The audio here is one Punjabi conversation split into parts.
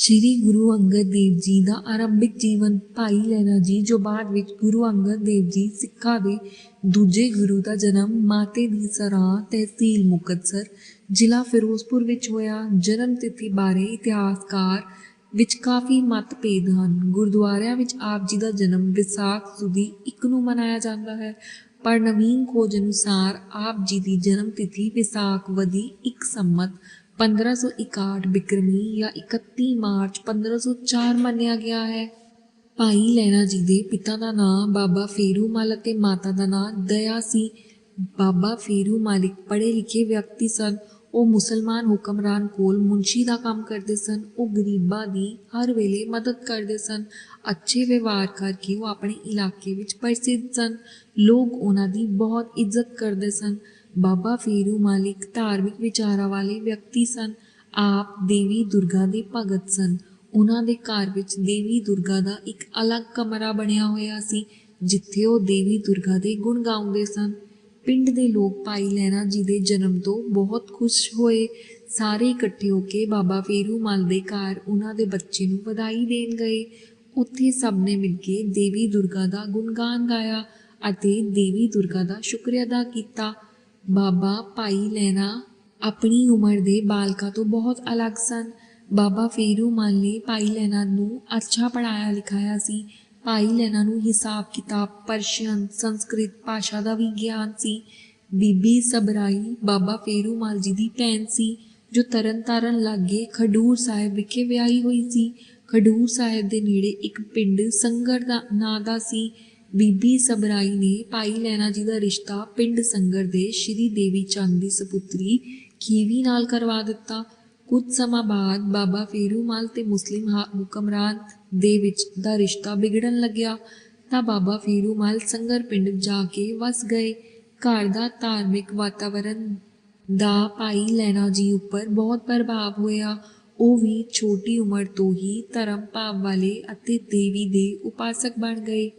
ਸ਼੍ਰੀ ਗੁਰੂ ਅੰਗਦ ਦੇਵ ਜੀ ਦਾ ਆਰੰਭਿਕ ਜੀਵਨ ਭਾਈ ਲੈਣਾ ਜੀ, ਜੋ ਬਾਅਦ ਵਿੱਚ ਗੁਰੂ ਅੰਗਦ ਦੇਵ ਜੀ ਸਿੱਖਾਂ ਦੇ ਦੂਜੇ ਗੁਰੂ ਦਾ ਜਨਮ ਮਾਤੇ ਦੀ ਸਰਾਂ ਤਹਿਸੀਲ ਮੁਕਤਸਰ, ਜ਼ਿਲ੍ਹਾ ਫਿਰੋਜ਼ਪੁਰ ਵਿੱਚ ਹੋਇਆ। ਜਨਮ ਤਿਥੀ ਬਾਰੇ ਇਤਿਹਾਸਕਾਰ ਵਿੱਚ ਕਾਫੀ ਮਤਭੇਦ ਹਨ। ਗੁਰਦੁਆਰਿਆਂ ਵਿੱਚ ਆਪ ਜੀ ਦਾ ਜਨਮ ਵਿਸਾਖ ਸੁਦੀ 1 ਨੂੰ ਮਨਾਇਆ ਜਾਂਦਾ ਹੈ। ਪਰ ਨਵੀਨ ਖੋਜ ਅਨੁਸਾਰ ਆਪ ਜੀ ਦੀ ਜਨਮ ਤਿਥੀ ਵਿਸਾਖ ਵਦੀ 1 ਸੰਮਤ 1561 ਬਿਕਰਮੀ ਜਾਂ 31 ਮਾਰਚ 1504 ਮੰਨਿਆ ਗਿਆ ਹੈ। ਭਾਈ ਲੈਣਾ ਜੀ ਦੇ ਪਿਤਾ ਦਾ ਨਾਮ ਬਾਬਾ ਫੇਰੂ ਮਲ ਅਤੇ ਮਾਤਾ ਦਾ ਨਾਮ ਦਇਆ ਸੀ। ਬਾਬਾ ਫੇਰੂ ਮਾਲਿਕ ਪੜ੍ਹੇ ਲਿਖੇ ਵਿਅਕਤੀ ਸਨ। ਉਹ ਮੁਸਲਮਾਨ ਹੁਕਮਰਾਨ ਕੋਲ ਮੁੰਸ਼ੀ ਦਾ ਕੰਮ ਕਰਦੇ ਸਨ। ਉਹ ਗਰੀਬਾਂ ਦੀ ਹਰ ਵੇਲੇ ਮਦਦ ਕਰਦੇ ਸਨ। ਅੱਛੇ ਵਿਵਹਾਰ ਕਰਕੇ ਉਹ ਆਪਣੇ ਇਲਾਕੇ ਵਿੱਚ ਪ੍ਰਸਿੱਧ ਸਨ। ਲੋਕ ਉਹਨਾਂ ਦੀ ਬਹੁਤ ਇੱਜ਼ਤ ਕਰਦੇ ਸਨ। ਬਾਬਾ ਫੇਰੂ ਮਾਲਿਕ ਧਾਰਮਿਕ ਵਿਚਾਰਾਂ ਵਾਲੇ ਵਿਅਕਤੀ ਸਨ। ਆਪ ਦੇਵੀ ਦੁਰਗਾ ਦੇ ਭਗਤ ਸਨ। ਉਹਨਾਂ ਦੇ ਘਰ ਵਿੱਚ ਦੇਵੀ ਦੁਰਗਾ ਦਾ ਇੱਕ ਅਲੱਗ ਕਮਰਾ ਬਣਿਆ ਹੋਇਆ ਸੀ, ਜਿੱਥੇ ਉਹ ਦੇਵੀ ਦੁਰਗਾ ਦੇ ਗੁਣ ਗਾਉਂਦੇ ਸਨ। ਪਿੰਡ ਦੇ ਲੋਕ ਭਾਈ ਲੈਣਾ ਜੀ ਦੇ ਜਨਮ ਤੋਂ ਬਹੁਤ ਖੁਸ਼ ਹੋਏ। ਸਾਰੇ ਇਕੱਠੇ ਹੋ ਕੇ ਬਾਬਾ ਫੇਰੂ ਮਲ ਦੇ ਘਰ ਉਹਨਾਂ ਦੇ ਬੱਚੇ ਨੂੰ ਵਧਾਈ ਦੇਣ ਗਏ। ਉੱਥੇ ਸਭ ਨੇ ਮਿਲ ਕੇ ਦੇਵੀ ਦੁਰਗਾ ਦਾ ਗੁਣਗਾਨ ਗਾਇਆ ਅਤੇ ਦੇਵੀ ਦੁਰਗਾ ਦਾ ਸ਼ੁਕਰ ਅਦਾ ਕੀਤਾ। ਬਾਬਾ ਭਾਈ ਲੈਣਾ ਆਪਣੀ ਉਮਰ ਦੇ ਬਾਲਕਾਂ ਤੋਂ ਬਹੁਤ ਅਲੱਗ ਸਨ। ਬਾਬਾ ਫੇਰੂ ਮਲ ਨੇ ਭਾਈ ਲੈਣਾ ਨੂੰ ਅੱਛਾ ਪੜਾਇਆ ਲਿਖਾਇਆ ਸੀ। ਭਾਈ ਲੈਣਾ ਨੂੰ ਹਿਸਾਬ ਕਿਤਾਬ, ਪਰਸ਼ੀਅਨ, ਸੰਸਕ੍ਰਿਤ ਭਾਸ਼ਾ ਦਾ ਵੀ ਗਿਆਨ ਸੀ। ਬੀਬੀ ਸਬਰਾਈ ਬਾਬਾ ਫੇਰੂ ਮਾਲ ਜੀ ਦੀ ਭੈਣ ਸੀ, ਜੋ ਤਰਨਤਾਰਨ ਲਾਗੇ ਖਡੂਰ ਸਾਹਿਬ ਵਿਖੇ ਵਿਆਹੀ ਹੋਈ ਸੀ। ਖਡੂਰ ਸਾਹਿਬ ਦੇ ਨੇੜੇ ਇੱਕ ਪਿੰਡ ਸੰਗਰ ਦਾ ਨਾਂ ਦਾ ਸੀ। ਬੀਬੀ ਸਬਰਾਈ ਨੇ ਭਾਈ ਲੈਣਾ ਜੀ ਦਾ ਰਿਸ਼ਤਾ ਪਿੰਡ ਸੰਗਰ ਦੇ ਸ਼੍ਰੀ ਦੇਵੀ ਚੰਦ ਦੀ ਸਪੁੱਤਰੀ ਖੀਵੀ ਨਾਲ ਕਰਵਾ ਦਿੱਤਾ। ਕੁਝ ਸਮਾਂ ਬਾਅਦ ਬਾਬਾ ਫੇਰੂਮਾਲ ਤੇ ਮੁਸਲਿਮ ਹਾ- ਹੁਕਮਰਾਨ ਦੇ ਵਿੱਚ ਦਾ ਰਿਸ਼ਤਾ ਵਿਗੜਨ ਲੱਗਿਆ। ਤਾਂ ਬਾਬਾ ਫੇਰੂਮਾਲ ਸੰਗਰ ਪਿੰਡ ਜਾ ਕੇ ਵਸ ਗਏ। ਘਰ ਦਾ ਧਾਰਮਿਕ ਵਾਤਾਵਰਣ ਦਾ ਭਾਈ ਲੈਣਾ ਜੀ ਉੱਪਰ ਬਹੁਤ ਪ੍ਰਭਾਵ ਹੋਇਆ। ਉਹ ਵੀ ਛੋਟੀ ਉਮਰ ਤੋਂ ਹੀ ਧਰਮ ਭਾਵ ਵਾਲੇ ਅਤੇ ਦੇਵੀ ਦੇ ਉਪਾਸਕ ਬਣ ਗਏ।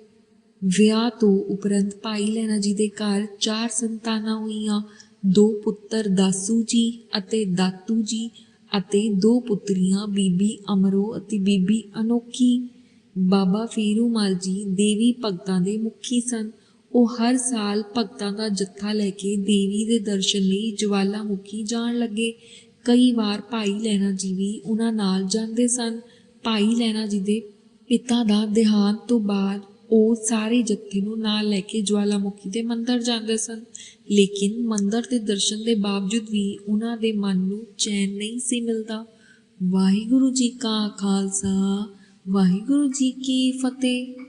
ਵਿਆਹ ਤੋਂ ਉਪਰੰਤ ਭਾਈ ਲੈਣਾ ਜੀ ਦੇ ਘਰ ਚਾਰ ਸੰਤਾਨਾਂ ਹੋਈਆਂ, ਦੋ ਪੁੱਤਰ ਦਾਸੂ ਜੀ ਅਤੇ ਦਾਤੂ ਜੀ ਅਤੇ ਦੋ ਪੁੱਤਰੀਆਂ, ਬੀਬੀ ਅਮਰੋ ਅਤੇ ਬੀਬੀ ਅਨੋਖੀ। ਬਾਬਾ ਫੇਰੂਮਾਲ ਜੀ ਦੇਵੀ ਭਗਤਾਂ ਦੇ ਮੁਖੀ ਸਨ। ਉਹ ਹਰ ਸਾਲ ਭਗਤਾਂ ਦਾ ਜੱਥਾ ਲੈ ਕੇ ਦੇਵੀ ਦੇ ਦਰਸ਼ਨ ਲਈ ਜਵਾਲਾਮੁਖੀ ਜਾਣ ਲੱਗੇ। ਕਈ ਵਾਰ ਭਾਈ ਲੈਣਾ ਜੀ ਵੀ ਉਹਨਾਂ ਨਾਲ ਜਾਂਦੇ ਸਨ। ਭਾਈ ਲੈਣਾ ਜੀ ਦੇ ਪਿਤਾ ਦਾ ਦੇਹਾਂਤ ਤੋਂ ਬਾਅਦ ਉਹ ਸਾਰੇ ਜੱਥੇ ਨੂੰ ਨਾਲ ਲੈ ਕੇ ਜਵਾਲਾਮੁਖੀ ਦੇ ਮੰਦਰ ਜਾਂਦੇ ਸਨ। ਲੇਕਿਨ ਮੰਦਰ ਦੇ ਦਰਸ਼ਨ ਦੇ ਬਾਵਜੂਦ ਵੀ ਉਹਨਾਂ ਦੇ ਮਨ ਨੂੰ ਚੈਨ ਨਹੀਂ ਸੀ ਮਿਲਦਾ। ਵਾਹਿਗੁਰੂ ਜੀ ਕਾ ਖਾਲਸਾ, ਵਾਹਿਗੁਰੂ ਜੀ ਕੀ ਫਤਿਹ।